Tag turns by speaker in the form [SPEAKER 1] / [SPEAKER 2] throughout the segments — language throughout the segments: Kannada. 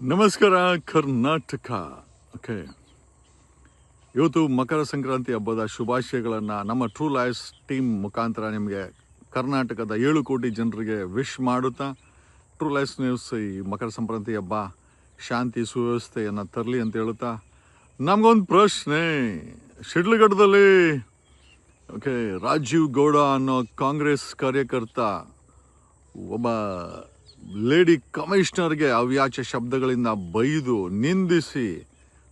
[SPEAKER 1] ನಮಸ್ಕಾರ, ಕರ್ನಾಟಕ. ಓಕೆ. ಇವತ್ತು ಮಕರ ಸಂಕ್ರಾಂತಿ ಹಬ್ಬದ ಶುಭಾಶಯಗಳನ್ನು ನಮ್ಮ ಟ್ರೂ ಲೈಸ್ ಟೀಮ್ ಮುಖಾಂತರ ನಿಮಗೆ ಕರ್ನಾಟಕದ ಏಳು ಕೋಟಿ ಜನರಿಗೆ ವಿಶ್ ಮಾಡುತ್ತಾ ಟ್ರೂ ಲೈಸ್ ನ್ಯೂಸ್ ಈ ಮಕರ ಸಂಕ್ರಾಂತಿ ಹಬ್ಬ ಶಾಂತಿ ಸುವ್ಯವಸ್ಥೆಯನ್ನು ತರಲಿ ಅಂತ ಹೇಳುತ್ತಾ, ನಮಗೊಂದು ಪ್ರಶ್ನೆ. ಶಿಡ್ಲಘಟ್ಟದಲ್ಲಿ, ಓಕೆ, ರಾಜೀವ್ ಗೌಡ ಅನ್ನೋ ಕಾಂಗ್ರೆಸ್ ಕಾರ್ಯಕರ್ತ ಒಬ್ಬ ಲೇಡಿ ಕಮಿಷನರ್ಗೆ ಅವ್ಯಾಚ ಶಬ್ದಗಳಿಂದ ಬೈದು ನಿಂದಿಸಿ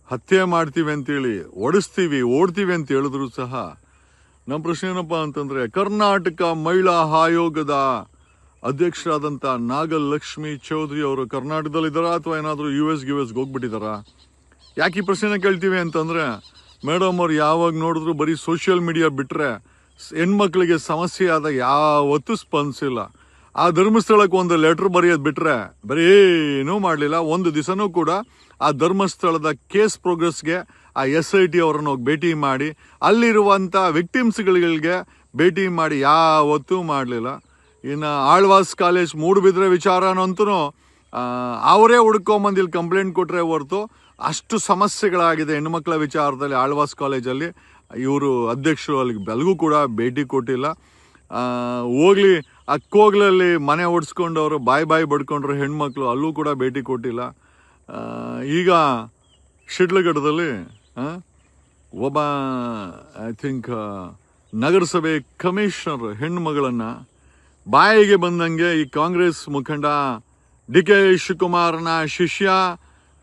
[SPEAKER 1] ಹತ್ಯೆ ಮಾಡ್ತೀವಿ ಅಂತೇಳಿ ಒಡಿಸ್ತೀವಿ, ಓಡ್ತೀವಿ ಅಂತ ಹೇಳಿದ್ರು ಸಹ ನಮ್ಮ ಪ್ರಶ್ನೆ ಏನಪ್ಪ ಅಂತಂದ್ರೆ ಕರ್ನಾಟಕ ಮಹಿಳಾ ಆಯೋಗದ ಅಧ್ಯಕ್ಷರಾದಂಥ ನಾಗಲಕ್ಷ್ಮಿ ಚೌಧರಿ ಅವರು ಕರ್ನಾಟಕದಲ್ಲಿದ್ದಾರಾ ಅಥವಾ ಏನಾದರೂ ಯು ಎಸ್ ಗಿವ್ ಎಸ್ಗೆ ಹೋಗ್ಬಿಟ್ಟಿದ್ದಾರಾ? ಯಾಕೆ ಈ ಪ್ರಶ್ನೆನ ಕೇಳ್ತೀವಿ ಅಂತಂದ್ರೆ ಮೇಡಮ್ ಅವ್ರು ಯಾವಾಗ ನೋಡಿದ್ರು ಬರೀ ಸೋಷಿಯಲ್ ಮೀಡಿಯಾ ಬಿಟ್ರೆ ಸ್- ಹೆಣ್ಮಕ್ಳಿಗೆ ಸಮಸ್ಯೆ ಆದಾಗ ಯಾವತ್ತೂ ಸ್ಪಂದಿಸಿಲ್ಲ. ಆ ಧರ್ಮಸ್ಥಳಕ್ಕೆ ಒಂದು ಲೆಟರ್ ಬರೆಯೋದು ಬಿಟ್ರೆ ಬರೀ ಏನೂ ಮಾಡಲಿಲ್ಲ. ಒಂದು ದಿವಸನೂ ಕೂಡ ಆ ಧರ್ಮಸ್ಥಳದ ಕೇಸ್ ಪ್ರೋಗ್ರೆಸ್ಗೆ ಆ ಎಸ್ ಐ ಟಿ ಅವರನ್ನು ಹೋಗಿ ಭೇಟಿ ಮಾಡಿ ಅಲ್ಲಿರುವಂಥ ವಿಕ್ಟಿಮ್ಸ್ಗಳಿಗೆ ಭೇಟಿ ಮಾಡಿ ಯಾವತ್ತೂ ಮಾಡಲಿಲ್ಲ. ಇನ್ನು ಆಳ್ವಾಸ್ ಕಾಲೇಜ್ ಮೂಡುಬಿದ್ರೆ ವಿಚಾರನಂತೂ ಅವರೇ ಹುಡ್ಕೊಂಬಂದು ಇಲ್ಲಿ ಕಂಪ್ಲೇಂಟ್ ಕೊಟ್ಟರೆ ಹೊರತು ಅಷ್ಟು ಸಮಸ್ಯೆಗಳಾಗಿದೆ ಹೆಣ್ಮಕ್ಳ ವಿಚಾರದಲ್ಲಿ ಆಳ್ವಾಸ್ ಕಾಲೇಜಲ್ಲಿ. ಇವರು ಅಧ್ಯಕ್ಷರು ಅಲ್ಲಿಗೆ ಬೆಲಗೂ ಕೂಡ ಭೇಟಿ ಕೊಟ್ಟಿಲ್ಲ. ಹೋಗ್ಲಿ ಆ ಕೋಗ್ಲಲ್ಲಿ ಮನೆ ಓಡಿಸ್ಕೊಂಡವರು, ಬಾಯಿ ಬಾಯಿ ಬಡ್ಕೊಂಡ್ರು ಹೆಣ್ಮಕ್ಳು, ಅಲ್ಲೂ ಕೂಡ ಭೇಟಿ ಕೊಟ್ಟಿಲ್ಲ. ಈಗ ಶಿಡ್ಲಘಟ್ಟದಲ್ಲಿ ಒಬ್ಬ ಐ ಥಿಂಕ್ ನಗರಸಭೆ ಕಮಿಷನರ್ ಹೆಣ್ಮಗಳನ್ನು ಬಾಯಿಗೆ ಬಂದಂಗೆ ಈ ಕಾಂಗ್ರೆಸ್ ಮುಖಂಡ ಡಿ ಕೆ ಶಿವಕುಮಾರ್ನ ಶಿಷ್ಯ,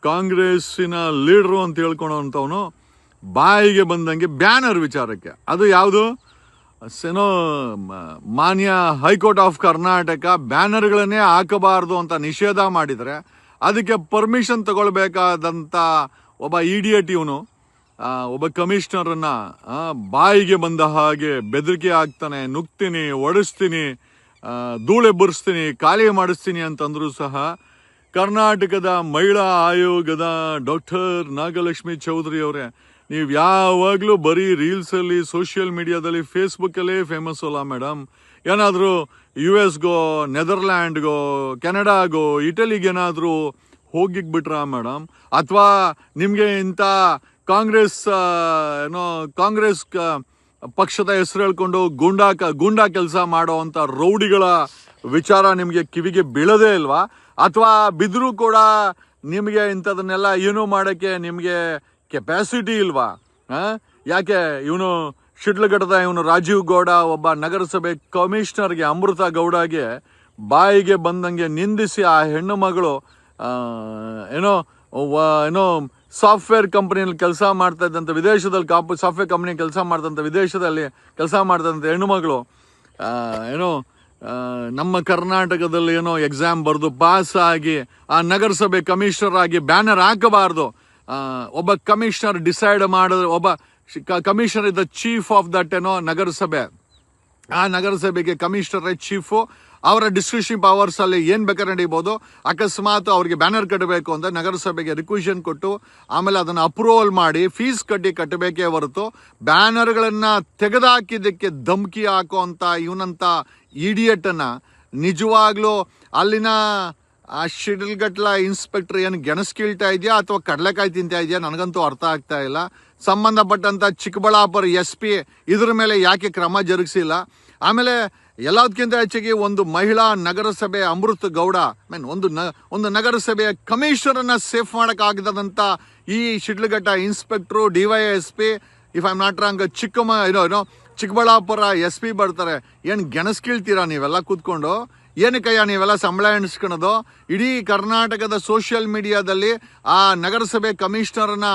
[SPEAKER 1] ಕಾಂಗ್ರೆಸ್ಸಿನ ಲೀಡ್ರು ಅಂತ ಹೇಳ್ಕೊಳೋಂಥವನು ಬಾಯಿಗೆ ಬಂದಂಗೆ ಬ್ಯಾನರ್ ವಿಚಾರಕ್ಕೆ. ಅದು ಯಾವುದು? ಮ- ಮಾನ್ಯ ಹೈಕೋರ್ಟ್ ಆಫ್ ಕರ್ನಾಟಕ ಬ್ಯಾನರ್ಗಳನ್ನೇ ಹಾಕಬಾರ್ದು ಅಂತ ನಿಷೇಧ ಮಾಡಿದರೆ ಅದಕ್ಕೆ ಪರ್ಮಿಷನ್ ತಗೊಳ್ಬೇಕಾದಂಥ ಒಬ್ಬ ಇಡಿಯಟ್ ಇವನು. ಒಬ್ಬ ಕಮಿಷನರನ್ನ ಬಾಯಿಗೆ ಬಂದ ಹಾಗೆ ಬೆದರಿಕೆ ಹಾಕ್ತಾನೆ, ನುಗ್ತೀನಿ, ಒಡಿಸ್ತೀನಿ ಧೂಳೆ ಧೂಳೆಬ್ಬರಿಸ್ತೀನಿ ಖಾಲಿ ಮಾಡಿಸ್ತೀನಿ ಅಂತಂದ್ರು ಸಹ ಕರ್ನಾಟಕದ ಮಹಿಳಾ ಆಯೋಗದ ಡಾಕ್ಟರ್ ನಾಗಲಕ್ಷ್ಮಿ ಚೌಧರಿ ಅವರೇ ನೀವು ಯಾವಾಗಲೂ ಬರೀ ರೀಲ್ಸಲ್ಲಿ ಸೋಷಿಯಲ್ ಮೀಡಿಯಾದಲ್ಲಿ ಫೇಸ್ಬುಕ್ಕಲ್ಲೇ ಫೇಮಸ್ ಅಲ್ಲ ಮೇಡಮ್ ಏನಾದರೂ ಯು ಎಸ್ಗೋ ನೆದರ್ಲ್ಯಾಂಡ್ಗೋ ಕೆನಡಾಗೋ ಇಟಲಿಗೇನಾದರೂ ಹೋಗಿಬಿಟ್ರಾ ಮೇಡಮ್ ಅಥವಾ ನಿಮಗೆ ಇಂಥ ಕಾಂಗ್ರೆಸ್ ಏನೋ ಕಾಂಗ್ರೆಸ್ ಪಕ್ಷದ ಹೆಸರು ಹೇಳ್ಕೊಂಡು ಗೂಂಡಾ ಗೂಂಡಾ ಕೆಲಸ ಮಾಡೋ ಅಂಥ ರೌಡಿಗಳ ವಿಚಾರ ನಿಮಗೆ ಕಿವಿಗೆ ಬೀಳದೇ ಇಲ್ವಾ? ಅಥವಾ ಬಿದ್ದರೂ ಕೂಡ ನಿಮಗೆ ಇಂಥದನ್ನೆಲ್ಲ ಏನೂ ಮಾಡೋಕ್ಕೆ ನಿಮಗೆ ಕೆಪಾಸಿಟಿ ಇಲ್ವಾ? ಯಾಕೆ ಇವನು ಶಿಡ್ಲಘಟ್ಟದ ಇವನು ರಾಜೀವ್ ಗೌಡ ಒಬ್ಬ ನಗರಸಭೆ ಕಮಿಷನರ್ಗೆ ಅಮೃತ ಗೌಡಗೆ ಬಾಯಿಗೆ ಬಂದಂಗೆ ನಿಂದಿಸಿ ಆ ಹೆಣ್ಣು ಮಗಳು ಏನೋ ಏನೋ ಸಾಫ್ಟ್ವೇರ್ ಕಂಪ್ನಿಯಲ್ಲಿ ಕೆಲಸ ಮಾಡ್ತಾ ಇದ್ದಂಥ ವಿದೇಶದಲ್ಲಿ ಕಾಪು ಸಾಫ್ಟ್ವೇರ್ ಕಂಪ್ನಿ ಕೆಲಸ ಮಾಡ್ತಂಥ ವಿದೇಶದಲ್ಲಿ ಕೆಲಸ ಮಾಡ್ದಂಥ ಹೆಣ್ಣುಮಗಳು ಏನೋ ನಮ್ಮ ಕರ್ನಾಟಕದಲ್ಲಿ ಏನೋ ಎಕ್ಸಾಮ್ ಬರೆದು ಪಾಸ್ ಆಗಿ ಆ ನಗರಸಭೆ ಕಮಿಷನರ್ ಆಗಿ ಬ್ಯಾನರ್ ಹಾಕಬಾರ್ದು ಒಬ್ಬ ಕಮಿಷನರ್ ಡಿಸೈಡ್ ಮಾಡಿದ್ರೆ, ಒಬ್ಬ ಕಮಿಷನರ್ ಇದ್ದ ಚೀಫ್ ಆಫ್ ದಟ್ ಏನೋ, ನಗರಸಭೆ. ಆ ನಗರಸಭೆಗೆ ಕಮಿಷನರ್ ಚೀಫು ಅವರ ಡಿಸ್ಕ್ರಿಷನ್ ಪವರ್ಸ್ ಅಲ್ಲಿ ಏನ್ ಬೇಕಾದ್ರೆ ನಡೀಬಹುದು ಅಕಸ್ಮಾತ್ ಅವರಿಗೆ ಬ್ಯಾನರ್ ಕಟ್ಟಬೇಕು ಅಂತ ನಗರಸಭೆಗೆ ರಿಕ್ವಿಷನ್ ಕೊಟ್ಟು, ಆಮೇಲೆ ಅದನ್ನ ಅಪ್ರೂವಲ್ ಮಾಡಿ ಫೀಸ್ ಕಟ್ಟಿ ಕಟ್ಟಬೇಕೇ ಹೊರತು, ಬ್ಯಾನರ್ಗಳನ್ನ ತೆಗೆದಾಕಿದ್ದಕ್ಕೆ ಧಮಕಿ ಹಾಕುವಂತ ಇವನಂತ ಇಡಿಯಟ್ ಅನ್ನ ನಿಜವಾಗ್ಲೂ ಅಲ್ಲಿನ ಆ ಶಿಡ್ಲ್ಗಟ್ಲ ಇನ್ಸ್ಪೆಕ್ಟರ್ ಏನು ಗೆಣಸ್ ಕೀಳ್ತಾ ಇದೆಯಾ ಅಥವಾ ಕಡಲೆಕಾಯಿ ತಿಂತಾ ಇದೆಯಾ? ನನಗಂತೂ ಅರ್ಥ ಆಗ್ತಾ ಇಲ್ಲ. ಸಂಬಂಧಪಟ್ಟಂತ ಚಿಕ್ಕಬಳ್ಳಾಪುರ ಎಸ್ ಪಿ ಇದ್ರ ಮೇಲೆ ಯಾಕೆ ಕ್ರಮ ಜರುಗಿಸಿಲ್ಲ? ಆಮೇಲೆ ಎಲ್ಲದಕ್ಕಿಂತ ಹೆಚ್ಚಿಗೆ ಒಂದು ಮಹಿಳಾ ನಗರಸಭೆ ಅಮೃತ್ ಗೌಡ ಮೀನ್ ಒಂದು ನ, ಒಂದು ನಗರಸಭೆಯ ಕಮಿಷನರ್ನ ಸೇಫ್ ಮಾಡೋಕ್ಕಾಗದಂಥ ಈ Shidlaghatta inspector, D Y S P if I not wrong ಚಿಕ್ಕಮ್ಮ ಏನೋ ಏನೋ ಚಿಕ್ಕಬಳ್ಳಾಪುರ ಎಸ್ ಪಿ ಬರ್ತಾರೆ. ಏನು ಗೆಣಸ್ ಕೀಳ್ತೀರಾ ನೀವೆಲ್ಲ ಕೂತ್ಕೊಂಡು? ಏನಕ್ಕಯ್ಯ ನೀವೆಲ್ಲ ಸಂಬಳ ಎಣಿಸ್ಕೊಳೋದು ಇಡೀ ಕರ್ನಾಟಕದ ಸೋಷಿಯಲ್ ಮೀಡಿಯಾದಲ್ಲಿ ಆ ನಗರಸಭೆ ಕಮಿಷನರ್ನ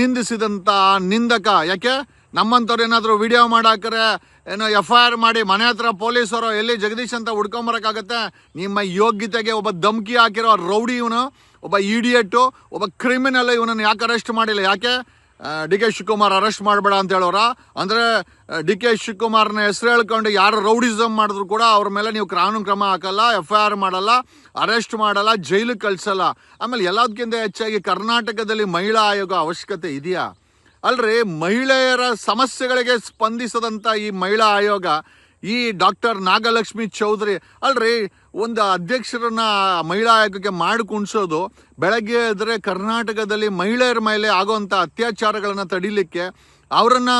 [SPEAKER 1] ನಿಂದಿಸಿದಂಥ ನಿಂದಕ, ಯಾಕೆ? ನಮ್ಮಂಥವ್ರು ಏನಾದರೂ ವಿಡಿಯೋ ಮಾಡಾಕ್ರೆ, ಏನೋ ಎಫ್ ಐ ಆರ್ ಮಾಡಿ ಮನೆ ಹತ್ರ ಪೊಲೀಸರು ಎಲ್ಲಿ ಜಗದೀಶ್ ಅಂತ ಹುಡ್ಕೊಂಬರಕ್ಕಾಗತ್ತೆ ನಿಮ್ಮ ಯೋಗ್ಯತೆಗೆ ಒಬ್ಬ ಧಮ್ಕಿ ಹಾಕಿರೋ ರೌಡಿ ಇವನು, ಒಬ್ಬ ಇಡಿಯಟ್ಟು ಒಬ್ಬ ಕ್ರಿಮಿನಲ್ ಇವನನ್ನು ಯಾಕೆ ಅರೆಸ್ಟ್ ಮಾಡಿಲ್ಲ? ಯಾಕೆ? ಡಿ ಕೆ ಶಿವಕುಮಾರ್ ಅರೆಸ್ಟ್ ಮಾಡಬೇಡ ಅಂತ ಹೇಳೋರ? ಅಂದ್ರೆ ಡಿ ಕೆ ಶಿವಕುಮಾರ್ನ ಹೆಸರು ಹೇಳ್ಕೊಂಡು ಯಾರು ರೌಡಿಸಮ್ ಮಾಡಿದ್ರು ಕೂಡ ಅವ್ರ ಮೇಲೆ ನೀವು ಕಾನೂನು ಕ್ರಮ ಹಾಕಲ್ಲ ಎಫ್ ಐ ಆರ್ ಮಾಡಲ್ಲ, ಅರೆಸ್ಟ್ ಮಾಡಲ್ಲ ಜೈಲಿಗೆ ಕಳ್ಸಲ್ಲ. ಆಮೇಲೆ ಎಲ್ಲದಕ್ಕಿಂತ ಹೆಚ್ಚಾಗಿ ಕರ್ನಾಟಕದಲ್ಲಿ ಮಹಿಳಾ ಆಯೋಗ ಅವಶ್ಯಕತೆ ಇದೆಯಾ? ಅಲ್ರಿ, ಮಹಿಳೆಯರ ಸಮಸ್ಯೆಗಳಿಗೆ ಸ್ಪಂದಿಸದಂತ ಈ ಮಹಿಳಾ ಆಯೋಗ ಈ ಡಾಕ್ಟರ್ ನಾಗಲಕ್ಷ್ಮಿ ಚೌಧರಿ, ಅಲ್ರಿ ಒಂದು ಅಧ್ಯಕ್ಷರನ್ನ ಮಹಿಳಾ ಆಯೋಗಕ್ಕೆ ಮಾಡಿ ಕುಣಿಸೋದು ಬೆಳಗ್ಗೆ ಎದ್ರೆ ಕರ್ನಾಟಕದಲ್ಲಿ ಮಹಿಳೆಯರ ಮೇಲೆ ಆಗುವಂಥ ಅತ್ಯಾಚಾರಗಳನ್ನು ತಡಿಲಿಕ್ಕೆ ಅವರನ್ನ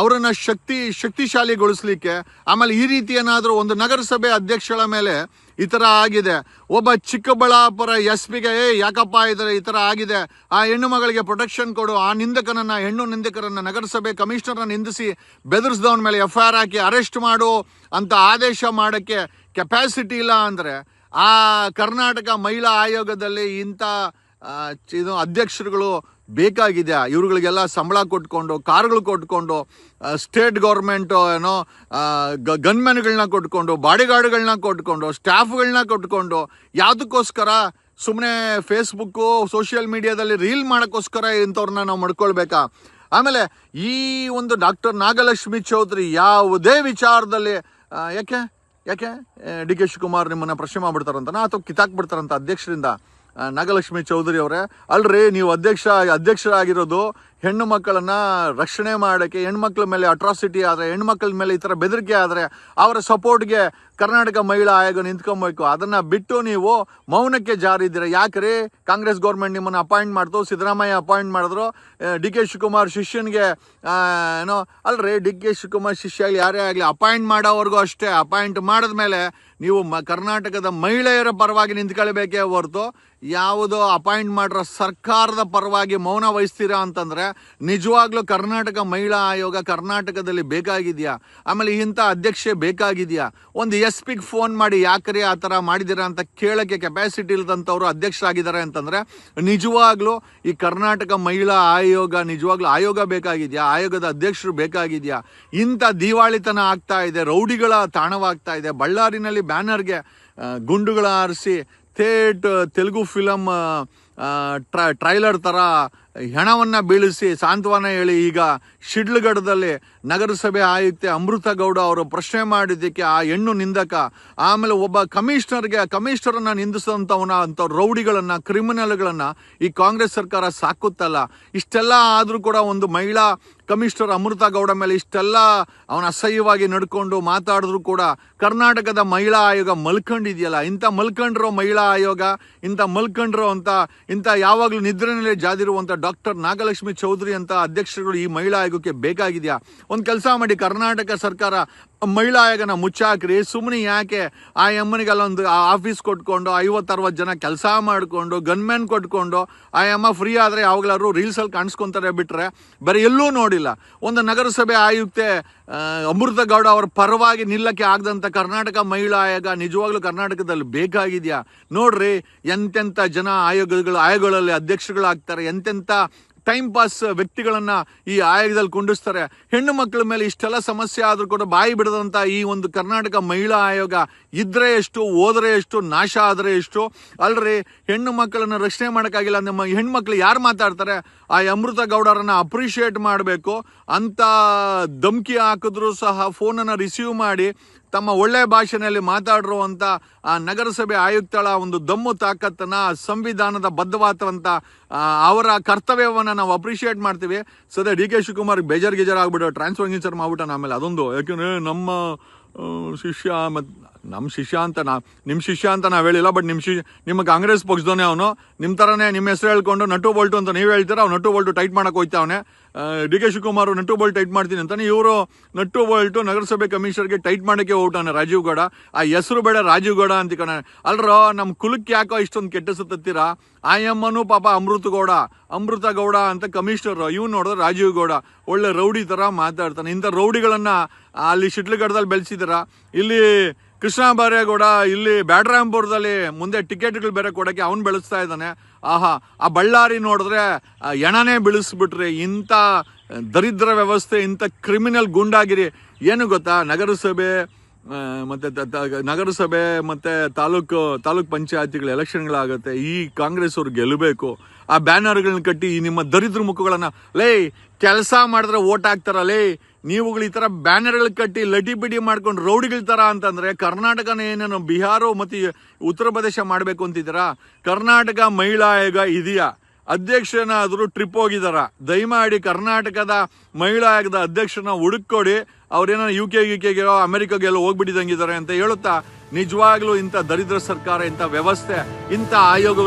[SPEAKER 1] ಅವರನ್ನ ಶಕ್ತಿ, ಶಕ್ತಿಶಾಲಿಗೊಳಿಸ್ಲಿಕ್ಕೆ ಆಮೇಲೆ ಈ ರೀತಿ ಏನಾದರೂ ಒಂದು ನಗರಸಭೆ ಅಧ್ಯಕ್ಷಳ ಮೇಲೆ ಈ ಥರ ಆಗಿದೆ. ಒಬ್ಬ ಚಿಕ್ಕಬಳ್ಳಾಪುರ ಎಸ್ ಪಿಗೆ ಏ ಯಾಕಪ್ಪ ಇದ್ರೆ ಈ ಥರ ಆಗಿದೆ? ಆ ಹೆಣ್ಣು ಮಗಳಿಗೆ ಪ್ರೊಟೆಕ್ಷನ್ ಕೊಡು. ಆ ನಿಂದಕನನ್ನು, ಹೆಣ್ಣು ನಿಂದಕರನ್ನು ನಗರಸಭೆ ಕಮಿಷನರ್ನ ನಿಂದಿಸಿ ಬೆದರಿಸಿದವನ ಮೇಲೆ ಎಫ್ ಆರ್ ಹಾಕಿ ಅರೆಸ್ಟ್ ಮಾಡು ಅಂತ ಆದೇಶ ಮಾಡೋಕ್ಕೆ ಕೆಪಾಸಿಟಿ ಇಲ್ಲ ಅಂದರೆ ಆ ಕರ್ನಾಟಕ ಮಹಿಳಾ ಆಯೋಗದಲ್ಲಿ ಇಂಥ ಇದು ಅಧ್ಯಕ್ಷರುಗಳು ಬೇಕಾಗಿದೆ. ಇವ್ರುಗಳಿಗೆಲ್ಲ ಸಂಬಳ ಕೊಟ್ಕೊಂಡು, ಕಾರ್ಗಳು ಕೊಟ್ಕೊಂಡು ಸ್ಟೇಟ್ ಗೌರ್ಮೆಂಟು ಏನೋ ಗನ್ಮೆನ್ಗಳನ್ನ ಕೊಟ್ಕೊಂಡು, ಬಾಡಿಗಾರ್ಡ್ಗಳನ್ನ ಕೊಟ್ಕೊಂಡು ಸ್ಟಾಫ್ಗಳನ್ನ ಕೊಟ್ಕೊಂಡು, ಯಾವುದಕ್ಕೋಸ್ಕರ ಸುಮ್ಮನೆ ಫೇಸ್ಬುಕ್ಕು ಸೋಷಿಯಲ್ ಮೀಡಿಯಾದಲ್ಲಿ ರೀಲ್ ಮಾಡೋಕ್ಕೋಸ್ಕರ ಇಂಥವ್ರನ್ನ ನಾವು ಮಾಡ್ಕೊಳ್ಬೇಕಾ? ಆಮೇಲೆ ಈ ಒಂದು ಡಾಕ್ಟರ್ ನಾಗಲಕ್ಷ್ಮಿ ಚೌಧರಿ ಯಾವುದೇ ವಿಚಾರದಲ್ಲಿ ಯಾಕೆ? ಯಾಕೆ? ಡಿ ಕೆ ಶಿವಕುಮಾರ್ ನಿಮ್ಮನ್ನು ಪ್ರಶ್ನೆ ಮಾಡಿಬಿಡ್ತಾರಂತನ? ಅಥವಾ ಕಿತ್ತಾಕ್ಬಿಡ್ತಾರಂತ ಅಧ್ಯಕ್ಷರಿಂದ? ನಾಗಲಕ್ಷ್ಮಿ ಚೌಧರಿ ಅವರೇ. ಅಲ್ರಿ ನೀವು ಅಧ್ಯಕ್ಷ ಅಧ್ಯಕ್ಷರಾಗಿರೋದು ಹೆಣ್ಣು ಮಕ್ಕಳನ್ನು ರಕ್ಷಣೆ ಮಾಡೋಕ್ಕೆ, ಹೆಣ್ಮಕ್ಳ ಮೇಲೆ ಅಟ್ರಾಸಿಟಿ ಆದರೆ, ಹೆಣ್ಮಕ್ಳ ಮೇಲೆ ಈ ಥರ ಬೆದರಿಕೆ ಆದರೆ ಅವರ ಸಪೋರ್ಟ್ಗೆ ಕರ್ನಾಟಕ ಮಹಿಳಾ ಆಯೋಗ ನಿಂತ್ಕೊಬೇಕು. ಅದನ್ನು ಬಿಟ್ಟು ನೀವು ಮೌನಕ್ಕೆ ಜಾರಿದ್ದೀರ? ಯಾಕ್ರಿ? ಕಾಂಗ್ರೆಸ್ ಗೌರ್ಮೆಂಟ್ ನಿಮ್ಮನ್ನು ಅಪಾಯಿಂಟ್ ಮಾಡ್ತು, ಸಿದ್ದರಾಮಯ್ಯ ಅಪಾಯಿಂಟ್ ಮಾಡಿದ್ರು ಡಿ ಕೆ ಶಿವಕುಮಾರ್ ಶಿಷ್ಯನಿಗೆ ಏನೋ, ಅಲ್ರಿ, ಡಿ ಕೆ ಶಿವಕುಮಾರ್ ಶಿಷ್ಯ ಆಗಲಿ, ಯಾರೇ ಆಗಲಿ ಅಪಾಯಿಂಟ್ ಮಾಡೋವರೆಗೂ ಅಷ್ಟೇ. ಅಪಾಯಿಂಟ್ ಮಾಡಿದ್ಮೇಲೆ ನೀವು ಮ, ಕರ್ನಾಟಕದ ಮಹಿಳೆಯರ ಪರವಾಗಿ ನಿಂತ್ಕೊಳ್ಬೇಕೇ ಹೊರತು. ಯಾವುದೋ ಅಪಾಯಿಂಟ್ ಮಾಡಿರೋ ಸರ್ಕಾರದ ಪರವಾಗಿ ಮೌನ ವಹಿಸ್ತೀರಾ ಅಂತಂದ್ರೆ ನಿಜವಾಗ್ಲೂ ಕರ್ನಾಟಕ ಮಹಿಳಾ ಆಯೋಗ ಕರ್ನಾಟಕದಲ್ಲಿ ಬೇಕಾಗಿದೆಯಾ? ಆಮೇಲೆ ಇಂಥ ಅಧ್ಯಕ್ಷೆ ಬೇಕಾಗಿದೆಯಾ? ಒಂದು ಎಸ್ ಪಿಗೆ ಫೋನ್ ಮಾಡಿ ಯಾಕ್ರಿ ಆ ಥರ ಮಾಡಿದ್ದೀರಾ ಅಂತ ಕೇಳೋಕ್ಕೆ ಕೆಪಾಸಿಟಿ ಇಲ್ಲದಂಥವ್ರು ಅಧ್ಯಕ್ಷರಾಗಿದ್ದಾರೆ ಅಂತಂದರೆ, ನಿಜವಾಗ್ಲೂ ಈ ಕರ್ನಾಟಕ ಮಹಿಳಾ ಆಯೋಗ ನಿಜವಾಗ್ಲೂ ಆಯೋಗ ಬೇಕಾಗಿದೆಯಾ? ಆಯೋಗದ ಅಧ್ಯಕ್ಷರು ಬೇಕಾಗಿದೆಯಾ? ಇಂಥ ದಿವಾಳಿತನ ಆಗ್ತಾ ಇದೆ, ರೌಡಿಗಳ ತಾಣವಾಗ್ತಾ ಇದೆ. ಬಳ್ಳಾರಿನಲ್ಲಿ ಬ್ಯಾನರ್ಗೆ ಗುಂಡುಗಳ ಆರಿಸಿ ಥೇಟ್, ತೆಲುಗು ಫಿಲಮ್ ಟ್ರೈ, ಟ್ರೈಲರ್ ಥರ ಹೆಣವನ್ನು ಬೀಳಿಸಿ ಸಾಂತ್ವನ ಹೇಳಿ ಈಗ ಶಿಡ್ಲಗಡದಲ್ಲಿ ನಗರಸಭೆ ಆಯುಕ್ತೆ ಅಮೃತ ಗೌಡ ಅವರು ಪ್ರಶ್ನೆ ಮಾಡಿದ್ದಕ್ಕೆ ಆ ಹೆಣ್ಣು ನಿಂದಕ, ಆಮೇಲೆ ಒಬ್ಬ ಕಮಿಷನರ್ಗೆ ಕಮಿಷನರನ್ನು ನಿಂದಿಸಿದಂಥವನ ಅಂಥ ರೌಡಿಗಳನ್ನು, ಕ್ರಿಮಿನಲ್ಗಳನ್ನು ಈ ಕಾಂಗ್ರೆಸ್ ಸರ್ಕಾರ ಸಾಕುತ್ತಲ್ಲ. ಇಷ್ಟೆಲ್ಲ ಆದರೂ ಕೂಡ ಒಂದು ಮಹಿಳಾ ಕಮಿಷನರ್ ಅಮೃತ ಗೌಡ ಮೇಲೆ ಇಷ್ಟೆಲ್ಲ ಅವನ ಅಸಹ್ಯವಾಗಿ ನಡ್ಕೊಂಡು ಮಾತಾಡಿದ್ರು ಕೂಡ ಕರ್ನಾಟಕದ ಮಹಿಳಾ ಆಯೋಗ ಮಲ್ಕೊಂಡಿದೆಯಲ್ಲ, ಇಂಥ ಮಲ್ಕೊಂಡಿರೋ ಮಹಿಳಾ ಆಯೋಗ, ಇಂಥ ಮಲ್ಕೊಂಡಿರೋ ಅಂತ ಇಂಥ ಯಾವಾಗಲೂ ನಿದ್ರೆನಲ್ಲೇ ಜಾದಿರುವಂಥ ಡಾಕ್ಟರ್ ನಾಗಲಕ್ಷ್ಮಿ ಚೌಧರಿ ಅಂತ ಅಧ್ಯಕ್ಷರುಗಳು ಈ ಮಹಿಳಾ ಆಯೋಗಕ್ಕೆ ಬೇಕಾಗಿದೆಯಾ? ಒಂದು ಕೆಲಸ ಮಾಡಿ ಕರ್ನಾಟಕ ಸರ್ಕಾರ ಮಹಿಳಾ ಆಯೋಗನ ಮುಚ್ಚಾಕ್ರಿ ಸುಮ್ಮನೆ ಯಾಕೆ ಆ ಅಮ್ಮನಿಗೆ ಅಲ್ಲೊಂದು ಆಫೀಸ್ ಕೊಟ್ಕೊಂಡು, ಐವತ್ತರವತ್ತು ಜನ ಕೆಲಸ ಮಾಡಿಕೊಂಡು ಗನ್ಮ್ಯಾನ್ ಕೊಟ್ಕೊಂಡು, ಆ ಅಮ್ಮ ಫ್ರೀ ಆದರೆ ಯಾವಾಗಲಾದ್ರು ರೀಲ್ಸಲ್ಲಿ ಕಾಣಿಸ್ಕೊಂತಾರೆ ಬಿಟ್ಟರೆ ಬೇರೆ ಎಲ್ಲೂ ನೋಡಿಲ್ಲ. ಒಂದು ನಗರಸಭೆ ಆಯುಕ್ತೆ ಅಮೃತಗೌಡ ಅಮೃತ ಗೌಡ ಅವರ ಪರವಾಗಿ ನಿಲ್ಲಕ್ಕೆ ಆಗದಂಥ ಕರ್ನಾಟಕ ಮಹಿಳಾ ಆಯೋಗ ನಿಜವಾಗ್ಲೂ ಕರ್ನಾಟಕದಲ್ಲಿ ಬೇಕಾಗಿದೆಯಾ? ನೋಡ್ರಿ ಎಂತೆಂಥ ಜನ ಆಯೋಗಗಳು, ಆಯೋಗಗಳಲ್ಲಿ ಅಧ್ಯಕ್ಷಗಳಾಗ್ತಾರೆ ಎಂತೆಂಥ ಟೈಮ್ ಪಾಸ್ ವ್ಯಕ್ತಿಗಳನ್ನ ಈ ಆಯೋಗದಲ್ಲಿ ಕುಂಡಿಸ್ತಾರೆ. ಹೆಣ್ಣು ಮಕ್ಕಳ ಮೇಲೆ ಇಷ್ಟೆಲ್ಲ ಸಮಸ್ಯೆ ಆದರೂ ಕೂಡ ಬಾಯಿ ಬಿಡದಂತ ಈ ಒಂದು ಕರ್ನಾಟಕ ಮಹಿಳಾ ಆಯೋಗ ಇದ್ರೆ ಎಷ್ಟು, ಹೋದರೆ ಎಷ್ಟು, ನಾಶ ಆದ್ರೆ ಎಷ್ಟು? ಅಲ್ರಿ, ಹೆಣ್ಣು ಮಕ್ಕಳನ್ನು ರಕ್ಷಣೆ ಮಾಡೋಕ್ಕಾಗಿಲ್ಲ. ನಮ್ಮ ಹೆಣ್ಮಕ್ಳು ಯಾರು ಮಾತಾಡ್ತಾರೆ? ಆ ಅಮೃತ ಗೌಡರನ್ನ ಅಪ್ರಿಷಿಯೇಟ್ ಮಾಡಬೇಕು. ಅಂತ ಧಮಕಿ ಹಾಕಿದ್ರು ಸಹ ಫೋನನ್ನು ರಿಸೀವ್ ಮಾಡಿ ತಮ್ಮ ಒಳ್ಳೆ ಭಾಷೆಯಲ್ಲಿ ಮಾತಾಡಿರುವಂಥ ಆ, ನಗರಸಭೆ ಆಯುಕ್ತಳ ಒಂದು ದಮ್ಮು ತಾಕತ್ತನ್ನ, ಸಂವಿಧಾನದ ಬದ್ಧವಾದಂಥ ಅವರ ಕರ್ತವ್ಯವನ್ನು ನಾವು ಅಪ್ರಿಷಿಯೇಟ್ ಮಾಡ್ತೀವಿ. ಸದ್ಯ ಡಿ ಕೆ ಶಿವಕುಮಾರ್ ಬೇಜಾರ್ ಗೇಜಾರ್ ಆಗ್ಬಿಟ್ಟು ಟ್ರಾನ್ಸ್ಫರ್ ಗಿನ್ಸರ್ ಮಾಡ್ಬಿಟ್ಟಾನ ಆಮೇಲೆ ಅದೊಂದು. ಯಾಕೆಂದ್ರೆ ನಮ್ಮ ಶಿಷ್ಯ ಮತ್ತು ನಮ್ಮ ಶಿಷ್ಯ ಅಂತ ನಾ ನಿಮ್ಮ ಶಿಷ್ಯ ಅಂತ ನಾವು ಹೇಳಿಲ್ಲ ಬಟ್ ನಿಮ್ಮ ಶಿ, ನಿಮ್ಮ ಕಾಂಗ್ರೆಸ್ ಪಕ್ಷದವನೇ ಅವನು. ನಿಮ್ಮ ಥರನೇ ನಿಮ್ಮ ಹೆಸರು ಹೇಳ್ಕೊಂಡು ನಟು ಬೋಲ್ಟು ಅಂತ ನೀವು ಹೇಳ್ತೀರಾ, ಅವ್ನು ನಟು ಬೋಲ್ಟು ಟೈಟ್ ಮಾಡಕ್ಕೆ ಹೋಗ್ತಾವನೆ D K Shivakumar nut bolt tight ಮಾಡ್ತೀನಿ ಅಂತಾನೆ ಇವರು ನಟು ಬೋಲ್ಟು ನಗರಸಭೆ ಕಮಿಷನರ್ಗೆ ಟೈಟ್ ಮಾಡೋಕ್ಕೆ ಹೋಗ್ತಾನೆ ರಾಜೀವ್ ಗೌಡ. ಆ ಹೆಸರು ಬೇಡ ರಾಜೀವ್ ಗೌಡ ಅಂತ ಕಣ. ಅಲ್ರೋ ನಮ್ಮ ಕುಲಕ್ಕೆ ಯಾಕೋ ಇಷ್ಟೊಂದು ಕೆಟ್ಟ ಸತ್ತೀರಾ ಎಮ್ಮನು ಪಾಪ ಅಮೃತ ಗೌಡ ಅಮೃತ ಗೌಡ ಅಂತ ಕಮಿಷನರ್, ಇವ್ನು ನೋಡಿದ್ರೆ ರಾಜೀವ್ ಗೌಡ. ಒಳ್ಳೆ ರೌಡಿ ಥರ ಮಾತಾಡ್ತಾನೆ. ಇಂಥ ರೌಡಿಗಳನ್ನು ಅಲ್ಲಿ ಶಿಡ್ಲಗಢದಲ್ಲಿ ಬೆಳೆಸಿದಾರ ಇಲ್ಲಿ ಕೃಷ್ಣ ಬಾರೇಗೌಡ ಇಲ್ಲಿ ಬ್ಯಾಡ್ರಾಂಪುರದಲ್ಲಿ ಮುಂದೆ ಟಿಕೆಟ್ಗಳು ಬೇರೆ ಕೊಡೋಕ್ಕೆ ಅವ್ನು ಬೆಳೆಸ್ತಾ ಇದ್ದಾನೆ. ಆಹಾ, ಆ ಬಳ್ಳಾರಿ ನೋಡಿದ್ರೆ ಎಣನೇ ಬೆಳೆಸ್ಬಿಟ್ರೆ. ಇಂಥ ದರಿದ್ರ ವ್ಯವಸ್ಥೆ, ಇಂಥ ಕ್ರಿಮಿನಲ್ ಗುಂಡಾಗಿರಿ. ಏನು ಗೊತ್ತಾ? ನಗರಸಭೆ ಮತ್ತು ನಗರಸಭೆ, ಮತ್ತು ತಾಲೂಕು, ತಾಲೂಕ್ ಪಂಚಾಯತಿಗಳ ಎಲೆಕ್ಷನ್ಗಳಾಗುತ್ತೆ. ಈ ಕಾಂಗ್ರೆಸ್ ಅವ್ರು ಗೆಲ್ಲಬೇಕು. ಆ ಬ್ಯಾನರ್ಗಳನ್ನ ಕಟ್ಟಿ ಈ ನಿಮ್ಮ ದರಿದ್ರ ಮುಖಗಳನ್ನು, ಲೇ, ಕೆಲಸ ಮಾಡಿದ್ರೆ ಓಟ್ ಹಾಕ್ತಾರ, ಲೇ ನೀವುಗಳು ಈ ತರ ಬ್ಯಾನರ್ಗಳು ಕಟ್ಟಿ ಲಟಿ ಬಿಡಿ ಮಾಡ್ಕೊಂಡು ರೌಡಿಗಳ ತರ ಅಂತಂದ್ರೆ ಕರ್ನಾಟಕನ ಏನೇನು ಬಿಹಾರ ಮತ್ತೆ ಉತ್ತರ ಪ್ರದೇಶ ಮಾಡಬೇಕು ಅಂತಿದ್ದೀರಾ? ಕರ್ನಾಟಕ ಮಹಿಳಾ ಆಯೋಗ ಇದೆಯಾ? ಅಧ್ಯಕ್ಷನಾದರೂ ಟ್ರಿಪ್ ಹೋಗಿದಾರ. ದಯಮಾಡಿ ಕರ್ನಾಟಕದ ಮಹಿಳಾ ಆಯೋಗದ ಅಧ್ಯಕ್ಷನ ಹುಡುಕೊಡಿ ಅವ್ರೇನೋ ಯು ಕೆ ಯು ಕೆಗೆಲ್ಲೋ ಅಮೆರಿಕಾಗೆಲ್ಲೋ ಹೋಗ್ಬಿಟ್ಟಿದಂಗಿದ್ದಾರೆ ಅಂತ ಹೇಳುತ್ತಾ ನಿಜವಾಗ್ಲೂ ಇಂಥ ದರಿದ್ರ ಸರ್ಕಾರ, ಇಂಥ ವ್ಯವಸ್ಥೆ, ಇಂಥ ಆಯೋಗ